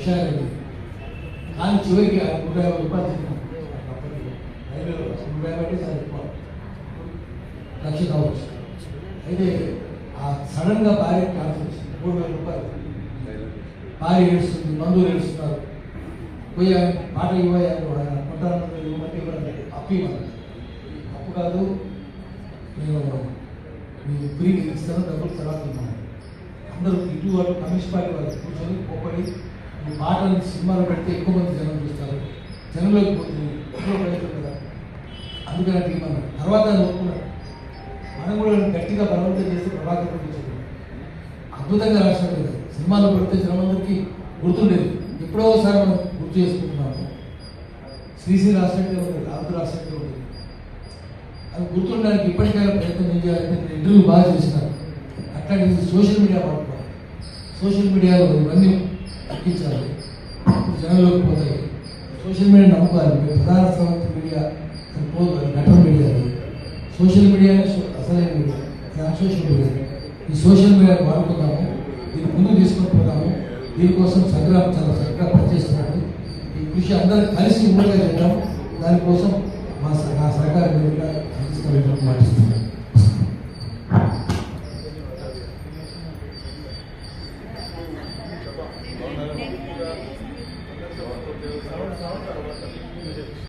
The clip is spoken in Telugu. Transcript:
విషయాలు కానీ చివరికి ఆ నూట యాభై రూపాయలు తిన్నాం రైల్వేలో నూట యాభై అంటే చాలా ఎక్కువ. లక్ష కావచ్చు. అయితే ఆ సడన్గా భార్య క్యాన్సర్ వచ్చింది మూడు వేల రూపాయలు. భార్య ఏడుస్తుంది మందులు ఏడుస్తున్నారు. పోయా ఆయన పాట ఇవ్వయారు ఆయన కొంటాను ఇవ్వమంటే ఇవ్వండి అప్పు ఇవ్వాలి అప్పు కాదు. నేను మీ ఫ్రీ ఇస్తాను డబ్బులు తర్వాత ఇవ్వను అందరూ ఇటు వాళ్ళు కమ్యూనిస్ట్ పార్టీ వాళ్ళు కూర్చొని పోపడి పాటలు సినిమాలు పెడితే ఎక్కువ మంది జనం చూస్తారు. జనంలోకి పోతుంది ఇంట్లో పెడతారు కదా. అందుకని తీర్మానం. తర్వాత ఆయన ఒప్పుకున్నాడు మనం కూడా గట్టిగా బలవంతం చేస్తే ప్రభాకర్ రెడ్డి అద్భుతంగా రాసినాడు కదా. సినిమాలో పెడితే జనమందరికీ గుర్తుండేది. ఎప్పుడో ఒకసారి మనం గుర్తు చేసుకుంటున్నాము. శ్రీశ్రీ రాసినట్టే ఉంది రాజు రాసినట్టే ఉంది. అది గుర్తుండడానికి ఇప్పటికైనా ప్రయత్నం ఏం చేయాలంటే నేను ఇంటర్వ్యూ బాగా చేసినాను అట్లాంటి సోషల్ మీడియా వాడుకోవాలి సోషల్ మీడియాలో ఇవన్నీ తగ్గించాలి. జనంలోకి పోతాయి సోషల్ మీడియా నమ్ముకోవాలి. మీ ప్రధాన సంస్థ మీడియా అది పోదు మీడియా సోషల్ మీడియానే అసలైన మీడియా. Social media. ఈ సోషల్ మీడియా వాడుకుందాము. దీన్ని ముందు తీసుకొని పోదాము. దీనికోసం సంగ్రామం చాలా చక్కగా పనిచేస్తున్నాడు. ఈ కృషి అందరూ కలిసి ఉండగా చేద్దాం. దానికోసం మా స- నా సహకారం మీరు అందిస్తామని మాటిస్తున్నాను.